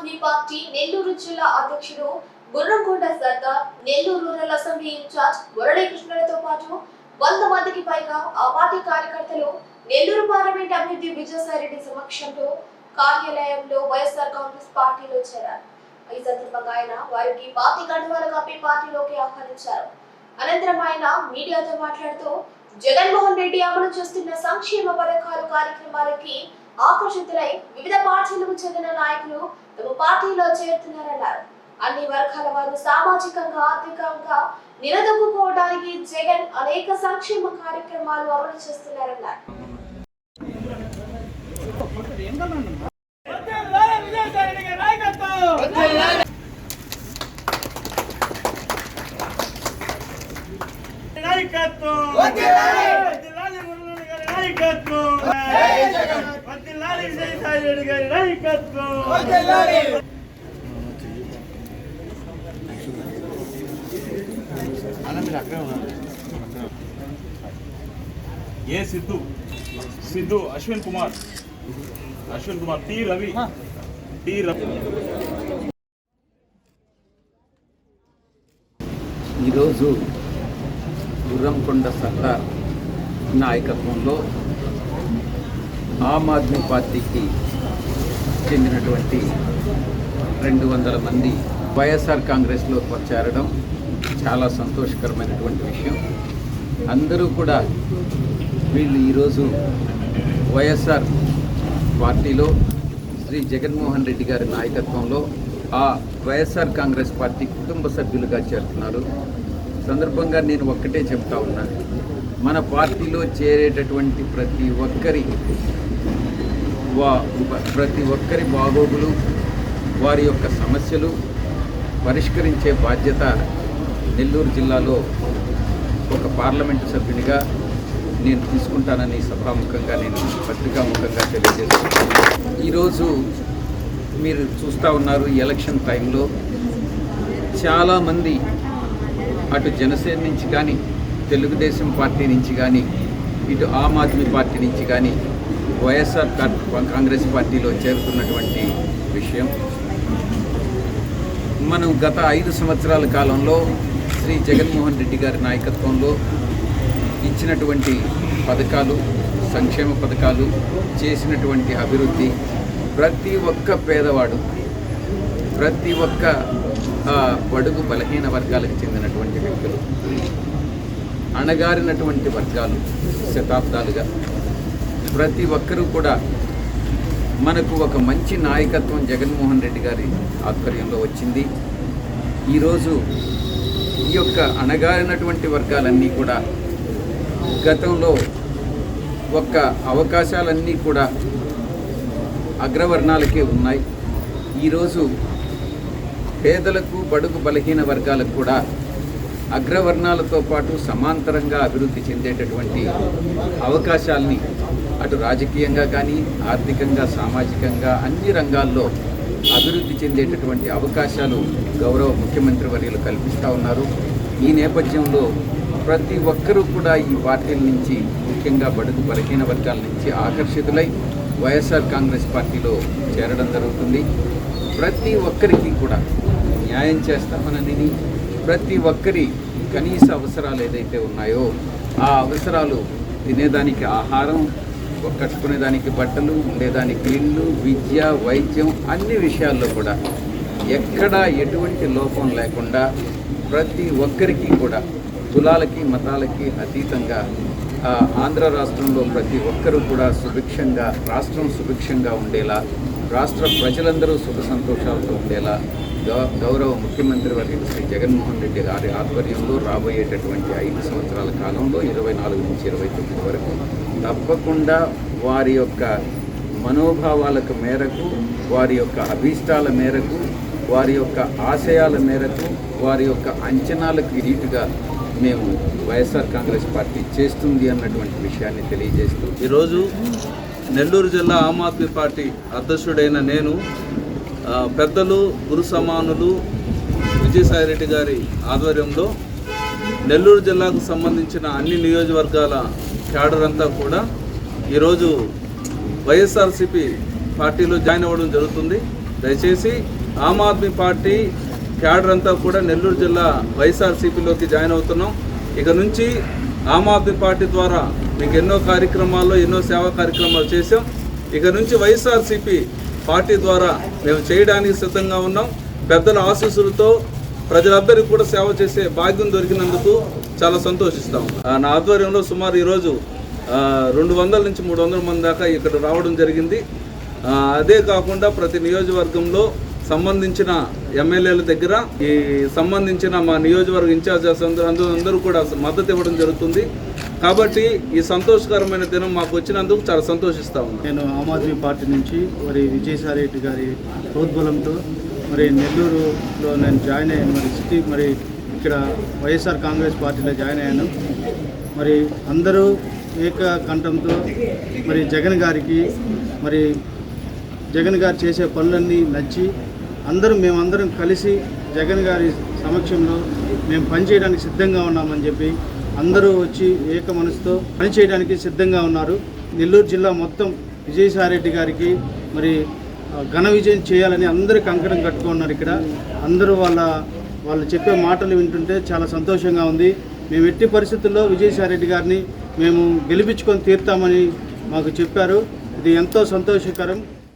Aadmi party Nellore జిల్లా అధ్యక్షుడు Gurramkonda Sardar Nellore rural assembly incharge మురళీకృష్ణులతో పాటు వంద మందికి పైగా ఆ పార్టీ కార్యకర్తలు నెల్లూరు పార్లమెంట్ అభ్యర్థి విజయసాయిరెడ్డి సమక్షంలో కార్యాలయంలో వైఎస్ఆర్ కాంగ్రెస్ పార్టీలో చేరారు. ఈ సందర్భంగా ఆయన వారికి పార్టీ కండువాలు కప్పి పార్టీలోకి ఆహ్వానించారు. అనంతరం ఆయన మీడియాతో మాట్లాడుతూ జగన్మోహన్ రెడ్డి అమలు చేస్తున్న సంక్షేమ పథకాలు కార్యక్రమాలకి ఆకర్షితులై వివిధ పార్టీలకు చెందిన నాయకులు తమ పార్టీలో చేరుతున్నారన్నారు అన్ని వర్గాల వారు సామాజికంగా ఆర్థికంగా నిలదొక్కుకోవడానికి జగన్ అనేక సంక్షేమ కార్యక్రమాలు అమలు చేస్తున్నారన్నారు నాయకత్వం. నాయకత్వం. వర్ధిల్లాలి మురళీ గారి నాయకత్వం. గారి నాయకత్వం. ఏ సిద్ధు? సిద్ధు అశ్విన్ కుమార్. అశ్విన్ కుమార్ టి రవి. టి రవి. ఈరోజు గుర్రంకొండ సర్దార్ నాయకత్వంలో ఆమ్ ఆద్మీ పార్టీకి చెందినటువంటి రెండు వందల మంది వైఎస్ఆర్ కాంగ్రెస్లో చేరడం చాలా సంతోషకరమైనటువంటి విషయం. అందరూ కూడా వీళ్ళు ఈరోజు వైఎస్ఆర్ పార్టీలో శ్రీ జగన్మోహన్ రెడ్డి గారి నాయకత్వంలో ఆ వైఎస్ఆర్ కాంగ్రెస్ పార్టీ కుటుంబ సభ్యులుగా చేరుతున్నారు. సందర్భంగా నేను ఒక్కటే చెప్తా ఉన్నా మన పార్టీలో చేరేటటువంటి ప్రతి ఒక్కరి వా ప్రతి ఒక్కరి బాగోగులు వారి యొక్క సమస్యలు పరిష్కరించే బాధ్యత నెల్లూరు జిల్లాలో ఒక పార్లమెంటు సభ్యునిగా నేను తీసుకుంటానని సభాముఖంగా నేను పత్రికాముఖంగా తెలియజేస్తున్నాను. ఈరోజు మీరు చూస్తూ ఉన్నారు ఎలక్షన్ టైంలో చాలామంది అటు జనసేన నుంచి కానీ తెలుగుదేశం పార్టీ నుంచి కానీ ఇటు ఆమ్ ఆద్మీ పార్టీ నుంచి కానీ వైఎస్ఆర్ కాంగ్రెస్ పార్టీలో చేరుతున్నటువంటి విషయం. మనం గత ఐదు సంవత్సరాల కాలంలో శ్రీ జగన్మోహన్ రెడ్డి గారి నాయకత్వంలో ఇచ్చినటువంటి పథకాలు సంక్షేమ పథకాలు చేసినటువంటి అభివృద్ధి ప్రతి ఒక్క పేదవాడు ప్రతి ఒక్క బడుగు బలహీన వర్గాలకు చెందినటువంటి వ్యక్తులు అణగారినటువంటి వర్గాలు శతాబ్దాలుగా ప్రతి ఒక్కరూ కూడా మనకు ఒక మంచి నాయకత్వం జగన్మోహన్ రెడ్డి గారి ఆధ్వర్యంలో వచ్చింది. ఈరోజు ఈ యొక్క అణగారినటువంటి వర్గాలన్నీ కూడా గతంలో ఒక్క అవకాశాలన్నీ కూడా అగ్రవర్ణాలకే ఉన్నాయి. ఈరోజు పేదలకు బడుగు బలహీన వర్గాలకు కూడా అగ్రవర్ణాలతో పాటు సమాంతరంగా అభివృద్ధి చెందేటటువంటి అవకాశాల్ని అటు రాజకీయంగా కానీ ఆర్థికంగా సామాజికంగా అన్ని రంగాల్లో అభివృద్ధి చెందేటటువంటి అవకాశాలు గౌరవ ముఖ్యమంత్రి వర్యులు కల్పిస్తూ ఉన్నారు. ఈ నేపథ్యంలో ప్రతి ఒక్కరూ కూడా ఈ పార్టీల నుంచి ముఖ్యంగా బడుగు బలహీన వర్గాల నుంచి ఆకర్షితులై వైఎస్ఆర్ కాంగ్రెస్ పార్టీలో చేరడం జరుగుతుంది. ప్రతి ఒక్కరికి కూడా న్యాయం చేస్తామనని ప్రతి ఒక్కరి కనీస అవసరాలు ఏదైతే ఉన్నాయో ఆ అవసరాలు తినేదానికి ఆహారం కట్టుకునేదానికి బట్టలు ఉండేదానికి ఇల్లు విద్య వైద్యం అన్ని విషయాల్లో కూడా ఎక్కడా ఎటువంటి లోపం లేకుండా ప్రతి ఒక్కరికి కూడా కులాలకి మతాలకి అతీతంగా ఆంధ్ర రాష్ట్రంలో ప్రతి ఒక్కరూ కూడా సుభిక్షంగా రాష్ట్రం సుభిక్షంగా ఉండేలా రాష్ట్ర ప్రజలందరూ సుఖ సంతోషాలతో ఉండేలా గౌరవ ముఖ్యమంత్రి వర్యులు శ్రీ జగన్మోహన్ రెడ్డి గారి ఆధ్వర్యంలో రాబోయేటటువంటి ఐదు సంవత్సరాల కాలంలో ఇరవై నాలుగు నుంచి ఇరవై తొమ్మిది వరకు తప్పకుండా వారి యొక్క మనోభావాలకు మేరకు వారి యొక్క అభీష్టాల మేరకు వారి యొక్క ఆశయాల మేరకు వారి యొక్క అంచనాలకు రీటుగా మేము వైఎస్ఆర్ కాంగ్రెస్ పార్టీ చేస్తుంది అన్నటువంటి విషయాన్ని తెలియజేస్తూ ఈరోజు నెల్లూరు జిల్లా ఆమ్ ఆద్మీ పార్టీ అధ్యక్షుడైన నేను పెద్దలు గురు సమానులు విజయసాయిరెడ్డి గారి ఆధ్వర్యంలో నెల్లూరు జిల్లాకు సంబంధించిన అన్ని నియోజకవర్గాల క్యాడర్ అంతా కూడా ఈరోజు వైఎస్ఆర్సిపి పార్టీలో జాయిన్ అవ్వడం జరుగుతుంది. దయచేసి ఆమ్ ఆద్మీ పార్టీ క్యాడర్ అంతా కూడా నెల్లూరు జిల్లా వైఎస్ఆర్సీపీలోకి జాయిన్ అవుతున్నాం. ఇక నుంచి ఆమ్ ఆద్మీ పార్టీ ద్వారా మీకు ఎన్నో కార్యక్రమాల్లో ఎన్నో సేవా కార్యక్రమాలు చేశాం. ఇక నుంచి వైఎస్ఆర్సీపీ పార్టీ ద్వారా మేము చేయడానికి సిద్ధంగా ఉన్నాం. పెద్దల ఆశీస్సులతో ప్రజలందరికీ కూడా సేవ చేసే భాగ్యం దొరికినందుకు చాలా సంతోషిస్తాం. ఆ, నా ఆధ్వర్యంలో సుమారు ఈరోజు రెండు వందల నుంచి మూడు వందల మంది దాకా ఇక్కడ రావడం జరిగింది. అదే కాకుండా ప్రతి నియోజకవర్గంలో సంబంధించిన ఎమ్మెల్యేల దగ్గర ఈ సంబంధించిన మా నియోజకవర్గ ఇన్ఛార్జెస్ అందరూ అందరూ అందరూ కూడా మద్దతు ఇవ్వడం జరుగుతుంది. కాబట్టి ఈ సంతోషకరమైన దినం మాకు వచ్చినందుకు చాలా సంతోషిస్తా ఉన్నాను నేను ఆమ్ ఆద్మీ పార్టీ నుంచి మరి విజయసాయి రెడ్డి గారి ప్రోద్బలంతో మరి నెల్లూరులో నేను జాయిన్ అయ్యాను. మరి సిటీ మరి ఇక్కడ వైఎస్ఆర్ కాంగ్రెస్ పార్టీలో జాయిన్ అయ్యాను. మరి అందరూ ఏక కంఠంతో మరి జగన్ గారికి మరి జగన్ గారు చేసే పనులన్నీ నచ్చి అందరం మేమందరం కలిసి జగన్ గారి సమక్షంలో మేము పనిచేయడానికి సిద్ధంగా ఉన్నామని చెప్పి అందరూ వచ్చి ఏక మనసుతో పనిచేయడానికి సిద్ధంగా ఉన్నారు. నెల్లూరు జిల్లా మొత్తం విజయసాయిరెడ్డి గారికి మరి ఘన విజయం చేయాలని అందరూ కంకణం కట్టుకున్నారు ఇక్కడ. అందరూ వాళ్ళ వాళ్ళు చెప్పే మాటలు వింటుంటే చాలా సంతోషంగా ఉంది. మేము ఎట్టి పరిస్థితుల్లో విజయసాయిరెడ్డి గారిని మేము గెలిపించుకొని తీరుతామని మాకు చెప్పారు. ఇది ఎంతో సంతోషకరం.